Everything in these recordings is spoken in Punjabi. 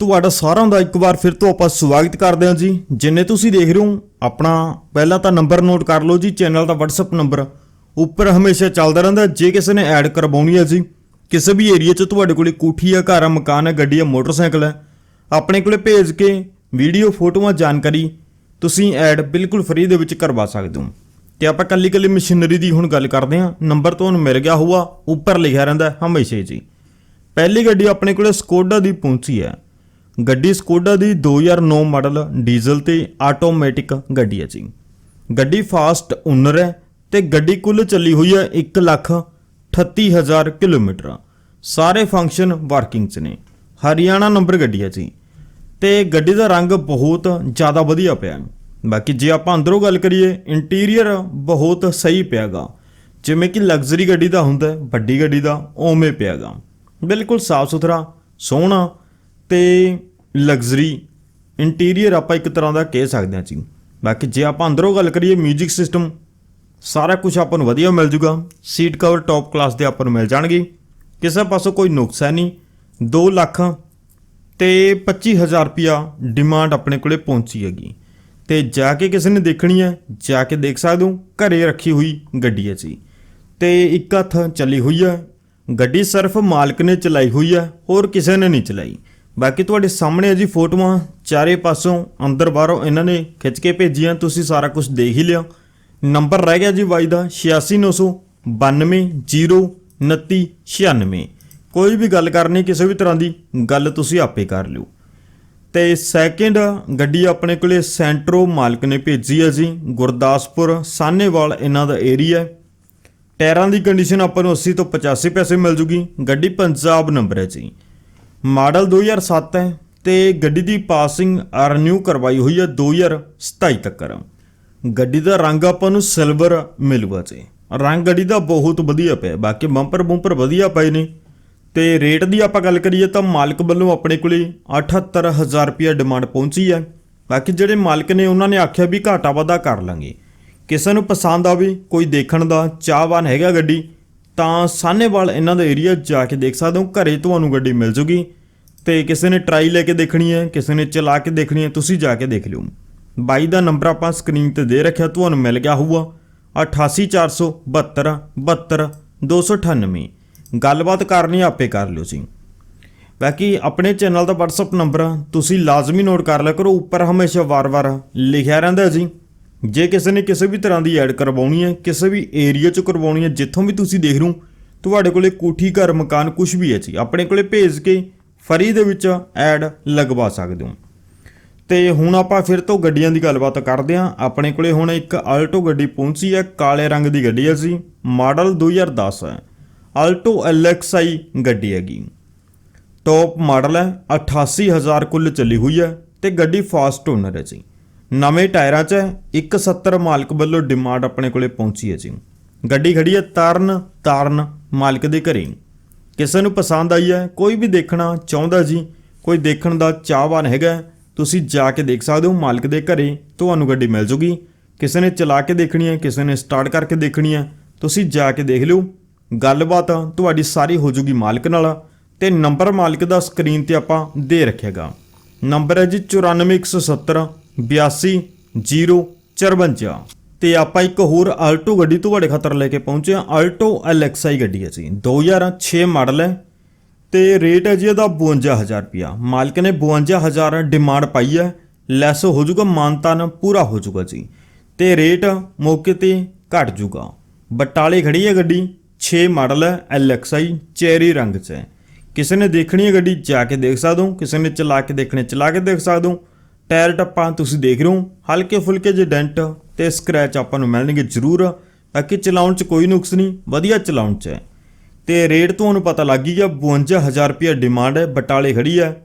ਤੁਹਾਡਾ ਸਾਰਿਆਂ ਦਾ ਇੱਕ ਵਾਰ ਫਿਰ ਤੋਂ ਆਪਾਂ ਸਵਾਗਤ ਕਰਦੇ ਹਾਂ ਜੀ। ਜਿੰਨੇ ਤੁਸੀਂ ਦੇਖ ਰਹੇ ਹੋ, ਆਪਣਾ ਪਹਿਲਾਂ ਤਾਂ ਨੰਬਰ ਨੋਟ ਕਰ ਲਓ ਜੀ ਚੈਨਲ ਦਾ WhatsApp ਨੰਬਰ ਉੱਪਰ ਹਮੇਸ਼ਾ ਚੱਲਦਾ ਰਹਿੰਦਾ ਜੇ ਕਿਸੇ ਨੇ ਐਡ ਕਰਵਾਉਣੀ ਹੈ ਜੀ, ਕਿਸੇ ਵੀ ਏਰੀਆ 'ਚ ਤੁਹਾਡੇ ਕੋਲੇ ਕੋਠੀ ਆ ਘਰ ਆ ਮਕਾਨ ਹੈ, ਗੱਡੀ ਆ ਮੋਟਰਸਾਈਕਲ ਹੈ, ਆਪਣੇ ਕੋਲੇ ਭੇਜ ਕੇ ਵੀਡੀਓ ਫੋਟੋਆਂ, ਜਾਣਕਾਰੀ ਤੁਸੀਂ ਐਡ ਬਿਲਕੁਲ ਫ੍ਰੀ ਦੇ ਵਿੱਚ ਕਰਵਾ ਸਕਦੇ ਹੋ। ਤੇ ਆਪਾਂ ਕੱਲੀ ਕੱਲੀ ਮਸ਼ੀਨਰੀ ਦੀ ਹੁਣ ਗੱਲ ਕਰਦੇ ਹਾਂ। ਨੰਬਰ ਤੁਹਾਨੂੰ ਮਿਲ ਗਿਆ ਹੋਊਗਾ, ਉੱਪਰ ਲਿਖਿਆ ਰਹਿੰਦਾ ਹਮੇਸ਼ਾ ਹੀ ਜੀ। ਪਹਿਲੀ ਗੱਡੀ ਆਪਣੇ ਕੋਲੇ ਸਕੋਡਾ ਦੀ ਪਹੁੰਚੀ ਹੈ। ਗੱਡੀ ਸਕੋਡਾ ਦੀ 2009 ਮਾਡਲ ਡੀਜ਼ਲ ਤੇ ਆਟੋਮੈਟਿਕ ਗੱਡੀ ਹੈ ਜੀ। ਗੱਡੀ ਫਾਸਟ ਓਨਰ ਹੈ ਤੇ ਗੱਡੀ ਕੁੱਲ ਚੱਲੀ ਹੋਈ ਹੈ 1 ਲੱਖ 38000 ਕਿਲੋਮੀਟਰ। ਸਾਰੇ ਫੰਕਸ਼ਨ ਵਰਕਿੰਗ 'ਚ ਨੇ। ਹਰਿਆਣਾ ਨੰਬਰ ਗੱਡੀ ਹੈ ਜੀ। ਤੇ ਗੱਡੀ ਦਾ ਰੰਗ ਬਹੁਤ ਜ਼ਿਆਦਾ ਵਧੀਆ ਪਿਆ ਬਾਕੀ ਜੇ ਆਪਾਂ ਅੰਦਰੋਂ ਗੱਲ ਕਰੀਏ, ਇੰਟੀਰੀਅਰ ਬਹੁਤ ਸਹੀ ਪਿਆਗਾ। ਜਿਵੇਂ ਕਿ ਲਗਜ਼ਰੀ ਗੱਡੀ ਦਾ ਹੁੰਦਾ ਵੱਡੀ ਗੱਡੀ ਦਾ ਓਵੇਂ ਪਿਆਗਾ। ਬਿਲਕੁਲ ਸਾਫ਼ ਸੁਥਰਾ ਸੋਹਣਾ ਤੇ ਲਗਜ਼ਰੀ ਇੰਟੀਰੀਅਰ ਆਪਾਂ ਇੱਕ ਤਰ੍ਹਾਂ ਦਾ ਕਹਿ ਸਕਦੇ ਹਾਂ ਜੀ। ਬਾਕੀ ਜੇ ਆਪਾਂ ਅੰਦਰੋਂ ਗੱਲ ਕਰੀਏ 뮤직 ਸਿਸਟਮ ਸਾਰਾ ਕੁਝ ਆਪਾਂ ਨੂੰ ਵਧੀਆ ਮਿਲ ਜੂਗਾ। ਸੀਟ ਕਵਰ ਟੌਪ ਕਲਾਸ ਦੇ ਆਪਾਂ ਨੂੰ ਮਿਲ ਜਾਣਗੇ। ਕਿਸੇ ਪਾਸੋਂ ਕੋਈ ਨੁਕਸ ਹੈ ਨਹੀਂ। 2 ਲੱਖ ਤੇ 25000 ਰੁਪਿਆ ਡਿਮਾਂਡ ਆਪਣੇ ਕੋਲੇ ਪਹੁੰਚੀ ਹੈਗੀ। ਤੇ ਜਾ ਕੇ ਕਿਸੇ ਨੇ ਦੇਖਣੀ ਹੈ, ਜਾ ਕੇ ਦੇਖ ਸਕਦੇ ਹੋ, ਘਰੇ ਰੱਖੀ ਹੋਈ ਗੱਡੀ ਹੈ ਜੀ। ਤੇ ਇੱਕ ਹੱਥ ਚੱਲੀ ਹੋਈ ਹੈ, ਗੱਡੀ ਸਿਰਫ ਮਾਲਕ ਨੇ ਚਲਾਈ ਹੋਈ ਹੈ, ਹੋਰ ਕਿਸੇ ਨੇ ਨਹੀਂ ਚਲਾਈ। ਬਾਕੀ ਤੁਹਾਡੇ ਸਾਹਮਣੇ ਹੈ ਜੀ ਫੋਟੋਆਂ, ਚਾਰੇ ਪਾਸੋਂ ਅੰਦਰ ਬਾਹਰੋਂ ਇਹਨਾਂ ਨੇ ਖਿੱਚ ਕੇ ਭੇਜੀਆਂ, ਤੁਸੀਂ ਸਾਰਾ ਕੁਝ ਦੇਖ ਹੀ ਲਿਆ। ਨੰਬਰ ਰਹਿ ਗਿਆ ਜੀ ਬਾਈ ਦਾ 8699202996 ਕੋਈ ਵੀ ਗੱਲ ਕਰਨੀ, ਕਿਸੇ ਵੀ ਤਰ੍ਹਾਂ ਦੀ ਗੱਲ ਤੁਸੀਂ ਆਪੇ ਕਰ ਲਿਓ। ਤੇ ਸੈਕਿੰਡ ਗੱਡੀ ਆਪਣੇ ਕੋਲੇ ਸੈਂਟਰੋ ਮਾਲਕ ਨੇ ਭੇਜੀ ਹੈ ਜੀ, ਗੁਰਦਾਸਪੁਰ ਸਾਨੇਵਾਲ ਇਹਨਾਂ ਦਾ ਏਰੀਆ ਟਾਇਰਾਂ ਦੀ ਕੰਡੀਸ਼ਨ ਆਪਾਂ ਨੂੰ 80 ਤੋਂ 85 ਪੈਸੇ ਮਿਲ ਜੂਗੀ। ਗੱਡੀ ਪੰਜਾਬ ਨੰਬਰ ਹੈ ਜੀ। ਮਾਡਲ 2007 ਹੈ ਤੇ ਗੱਡੀ ਦੀ ਪਾਸਿੰਗ ਰੀਨਿਊ ਕਰਵਾਈ ਹੋਈ ਹੈ 2027 ਤੱਕ। ਗੱਡੀ ਦਾ ਰੰਗ ਆਪਾਂ ਨੂੰ ਸਿਲਵਰ ਮਿਲੂਗਾ ਜੀ। ਰੰਗ ਗੱਡੀ ਦਾ ਬਹੁਤ ਵਧੀਆ ਪਿਆ, ਬਾਕੀ ਬੰਪਰ ਬੰਪਰ ਵਧੀਆ ਪਏ ਨੇ। ਤੇ ਰੇਟ ਦੀ ਆਪਾਂ ਗੱਲ ਕਰੀਏ ਤਾਂ ਮਾਲਕ ਵੱਲੋਂ ਆਪਣੇ ਕੋਲੇ 78000 ਰੁਪਏ ਡਿਮਾਂਡ ਪਹੁੰਚੀ ਹੈ। ਬਾਕੀ ਜਿਹੜੇ ਮਾਲਕ ਨੇ ਉਹਨਾਂ ਨੇ ਆਖਿਆ ਵੀ ਘਾਟਾ ਵਾਧਾ ਕਰ ਲਾਂਗੇ। ਕਿਸੇ ਨੂੰ ਪਸੰਦ ਆਵੇ, ਕੋਈ ਦੇਖਣ ਦਾ ਚਾਹਵਾਨ ਹੈਗਾ ਗੱਡੀ ਤਾਂ ਸਾਹਨੇਵਾਲ ਇਹਨਾਂ ਦਾ ਏਰੀਆ ਜਾ ਕੇ ਦੇਖ ਸਕਦੇ ਹੋ, ਘਰੇ ਤੁਹਾਨੂੰ ਗੱਡੀ ਮਿਲ ਜੂਗੀ। ਤੇ ਕਿਸੇ ਨੇ ਟਰਾਈ ਲੈ ਕੇ ਦੇਖਣੀ ਹੈ, ਕਿਸੇ ਨੇ ਚਲਾ ਕੇ ਦੇਖਣੀ ਹੈ, ਤੁਸੀਂ ਜਾ ਕੇ ਦੇਖ ਲਿਓ। ਬਾਈ ਦਾ ਨੰਬਰ ਆਪਾਂ ਸਕਰੀਨ ਤੇ ਦੇ ਰੱਖਿਆ, ਤੁਹਾਨੂੰ ਮਿਲ ਗਿਆ ਹੋਊਗਾ। 88472 72 298 ਗੱਲਬਾਤ ਕਰਨੀ ਆਪੇ ਕਰ ਲਿਓ ਜੀ। ਬਾਕੀ ਆਪਣੇ ਚੈਨਲ ਦਾ WhatsApp ਨੰਬਰ ਤੁਸੀਂ ਲਾਜ਼ਮੀ ਨੋਟ ਕਰ ਲਿਆ ਕਰੋ, ਉੱਪਰ ਹਮੇਸ਼ਾ ਵਾਰ-ਵਾਰ ਲਿਖਿਆ ਰਹਿੰਦਾ ਜੀ। ਜੇ ਕਿਸੇ ਨੇ ਕਿਸੇ ਵੀ ਤਰ੍ਹਾਂ ਦੀ ਐਡ ਕਰਵਾਉਣੀ ਹੈ, ਕਿਸੇ ਵੀ ਏਰੀਆ 'ਚ ਕਰਵਾਉਣੀ ਹੈ, ਜਿੱਥੋਂ ਵੀ ਤੁਸੀਂ ਦੇਖ ਰਹੇ ਹੋ, ਤੁਹਾਡੇ ਕੋਲੇ ਕੋਠੀ, ਘਰ, ਮਕਾਨ ਕੁਝ ਵੀ ਹੈ ਜੀ। ਆਪਣੇ ਕੋਲੇ ਭੇਜ ਕੇ ਫਰੀ ਦੇ ਵਿੱਚ ਐਡ ਲਗਵਾ ਸਕਦੇ ਹੋ। ਤੇ ਹੁਣ ਆਪਾਂ ਫਿਰ ਤੋਂ ਗੱਡੀਆਂ ਦੀ ਗੱਲਬਾਤ ਕਰਦੇ ਹਾਂ। ਆਪਣੇ ਕੋਲੇ ਹੁਣ ਇੱਕ ਆਲਟੋ ਗੱਡੀ ਪਹੁੰਚੀ ਹੈ, ਕਾਲੇ ਰੰਗ ਦੀ ਗੱਡੀ ਹੈ ਜੀ। ਮਾਡਲ 2010 ਹੈ। ਆਲਟੋ LXI ਗੱਡੀ ਹੈਗੀ। ਟੌਪ ਮਾਡਲ ਹੈ 88000 ਕੁੱਲ ਚੱਲੀ ਹੋਈ ਹੈ ਤੇ ਗੱਡੀ ਫਾਸਟ ਓਨਰ ਹੈ ਜੀ। ਨਵੇਂ ਟਾਇਰਾਂ 'ਚ ਹੈ 170 ਮਾਲਕ ਵੱਲੋਂ ਡਿਮਾਂਡ ਆਪਣੇ ਕੋਲੇ ਪਹੁੰਚੀ ਹੈ ਜੀ। ਗੱਡੀ ਖੜੀ ਹੈ ਤਰਨ, ਤਾਰਨ ਮਾਲਕ ਦੇ ਘਰੇ। ਕਿਸੇ ਨੂੰ ਪਸੰਦ ਆਈ ਹੈ, ਕੋਈ ਵੀ ਦੇਖਣਾ ਚਾਹੁੰਦਾ ਜੀ, ਕੋਈ ਦੇਖਣ ਦਾ ਚਾਹਵਾਨ ਹੈਗਾ, ਤੁਸੀਂ ਜਾ ਕੇ ਦੇਖ ਸਕਦੇ ਹੋ, ਮਾਲਕ ਦੇ ਘਰੇ ਤੁਹਾਨੂੰ ਗੱਡੀ ਮਿਲ ਜੂਗੀ। ਕਿਸੇ ਨੇ ਚਲਾ ਕੇ ਦੇਖਣੀ ਹੈ, ਕਿਸੇ ਨੇ ਸਟਾਰਟ ਕਰਕੇ ਦੇਖਣੀ ਹੈ, ਤੁਸੀਂ ਜਾ ਕੇ ਦੇਖ ਲਿਓ। ਗੱਲਬਾਤ ਤੁਹਾਡੀ ਸਾਰੀ ਹੋ ਜੂਗੀ ਮਾਲਕ ਨਾਲ ਤੇ ਨੰਬਰ ਮਾਲਕ ਦਾ ਸਕਰੀਨ ਤੇ ਆਪਾਂ ਦੇ ਰੱਖਿਆਗਾ। ਨੰਬਰ ਹੈ ਜੀ 94170 82054 ਤੇ ਆਪਾਂ ਇੱਕ ਹੋਰ ਆਲਟੋ ਗੱਡੀ ਤੁਹਾਡੇ ਖਾਤਰ ਲੈ ਕੇ ਪਹੁੰਚੇ ਹਾਂ, ਆਲਟੋ LXI ਗੱਡੀ ਹੈ ਜੀ। 2006 ਮਾਡਲ ਹੈ ਤੇ ਰੇਟ ਹੈ ਜੀ ਇਹਦਾ 52000 ਰੁਪਿਆ ਮਾਲਕ ਨੇ 52000 ਡਿਮਾਂਡ ਪਾਈ ਹੈ, ਲੈਸ ਹੋ ਜਾਊਗਾ ਮਾਨਤਾਨ ਪੂਰਾ ਹੋ ਜਾਊਗਾ ਜੀ। ਤੇ ਰੇਟ ਮੌਕੇ ਤੇ ਘਟ ਜਾਊਗਾ। ਬਟਾਲੇ ਖੜੀ ਹੈ ਗੱਡੀ 6 ਮਾਡਲ ਹੈ LXI ਚੈਰੀ ਰੰਗ 'ਚ ਹੈ। ਕਿਸੇ ਨੇ ਦੇਖਣੀ ਹੈ ਗੱਡੀ, ਜਾ ਕੇ ਦੇਖ ਸਕਦੇ ਹੋ। ਕਿਸੇ ਨੇ ਚਲਾ ਕੇ ਦੇਖਣੇ ਚਲਾ ਕੇ ਦੇਖ ਸਕਦੇ ਹੋ। ਟਾਇਰ ਟੱਪਾਂ ਤੁਸੀਂ ਦੇਖ ਰਹੇ ਹੋ, ਹਲਕੇ ਫੁਲਕੇ ਜਿਹੇ ਡੈਂਟ ਤੇ ਸਕ੍ਰੈਚ ਆਪਾਂ ਨੂੰ ਮਿਲਣਗੇ ਜ਼ਰੂਰ। ਬਾਕੀ ਚਲਾਉਣ 'ਚ ਕੋਈ ਨੁਕਸ ਨਹੀਂ, ਵਧੀਆ ਚਲਾਉਣ 'ਚ ਹੈ। ਤੇ ਰੇਟ ਤੁਹਾਨੂੰ ਪਤਾ ਲੱਗ ਹੀ ਗਿਆ 52000 ਰੁਪਏ ਡਿਮਾਂਡ ਹੈ, ਬਟਾਲੇ ਖੜੀ ਹੈ।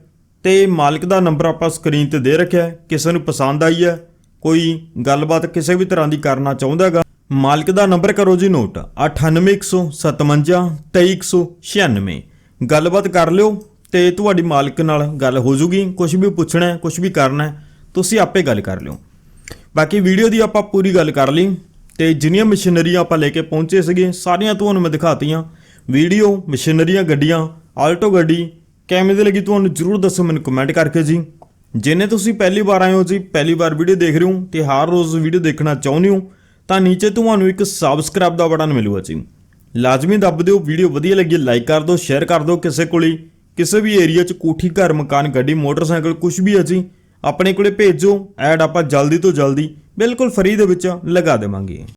ਤੇ ਮਾਲਕ ਦਾ ਨੰਬਰ ਆਪਾਂ ਸਕਰੀਨ ਤੇ ਦੇ ਰੱਖਿਆ ਕਿਸੇ ਨੂੰ ਪਸੰਦ ਆਈ ਹੈ, ਕੋਈ ਗੱਲਬਾਤ ਕਿਸੇ ਵੀ ਤਰ੍ਹਾਂ ਦੀ ਕਰਨਾ ਚਾਹੁੰਦਾ ਹੈਗਾ, ਮਾਲਕ ਦਾ ਨੰਬਰ ਕਰੋ ਜੀ ਨੋਟ 98157 23196 ਗੱਲਬਾਤ ਕਰ ਲਿਓ। ਤੇ ਤੁਹਾਡੀ ਮਾਲਕ ਨਾਲ ਗੱਲ ਹੋ ਜੂਗੀ ਕੁਝ ਵੀ ਪੁੱਛਣਾ ਹੈ ਕੁਝ ਵੀ ਕਰਨਾ ਹੈ, ਤੁਸੀਂ ਆਪੇ ਗੱਲ ਕਰ ਲਿਓ। ਬਾਕੀ ਵੀਡੀਓ ਦੀ ਆਪਾਂ ਪੂਰੀ ਗੱਲ ਕਰ ਲਈ ਤੇ ਜਿੰਨੀਆਂ ਮਸ਼ੀਨਰੀਆਂ ਆਪਾਂ ਲੈ ਕੇ ਪਹੁੰਚੇ ਸੀਗੇ, ਸਾਰੀਆਂ ਤੁਹਾਨੂੰ ਮੈਂ ਦਿਖਾਤੀਆਂ। ਵੀਡੀਓ, ਮਸ਼ੀਨਰੀਆਂ, ਗੱਡੀਆਂ, ਆਲਟੋ ਗੱਡੀ, ਕਿਵੇਂ ਦੀ ਲੱਗੀ ਤੁਹਾਨੂੰ ਜਰੂਰ ਦੱਸੋ ਮੈਨੂੰ ਕਮੈਂਟ ਕਰਕੇ ਜੀ। ਜਿਨੇ ਤੁਸੀਂ ਪਹਿਲੀ ਵਾਰ ਆਏ ਹੋ ਜੀ, ਪਹਿਲੀ ਵਾਰ ਵੀਡੀਓ ਦੇਖ ਰਹੇ ਹੋ ਤੇ ਹਰ ਰੋਜ਼ ਵੀਡੀਓ ਦੇਖਣਾ ਚਾਹੁੰਦੇ ਹੋ, ਤਾਂ ਨੀਚੇ ਤੁਹਾਨੂੰ ਇੱਕ ਸਬਸਕ੍ਰਾਈਬ ਦਾ ਬਟਨ ਮਿਲੂਗਾ ਜੀ। ਲਾਜ਼ਮੀ ਦੱਬ ਦਿਓ, ਵੀਡੀਓ ਵਧੀਆ ਲੱਗੀ ਲਾਈਕ ਕਰ ਦਿਓ ਸ਼ੇਅਰ ਕਰ ਦਿਓ ਕਿਸੇ ਕੋਲ ਹੀ। ਕਿਸੇ ਵੀ ਏਰੀਆ 'ਚ ਕੋਠੀ, ਘਰ, ਮਕਾਨ, ਗੱਡੀ, ਮੋਟਰਸਾਈਕਲ ਕੁਝ ਵੀ ਹੈ ਜੀ ਆਪਣੇ ਕੋਲੇ ਭੇਜੋ, ਐਡ ਆਪਾਂ ਜਲਦੀ ਤੋਂ ਜਲਦੀ ਬਿਲਕੁਲ ਫਰੀ ਦੇ ਵਿੱਚ ਲਗਾ ਦੇਵਾਂਗੇ।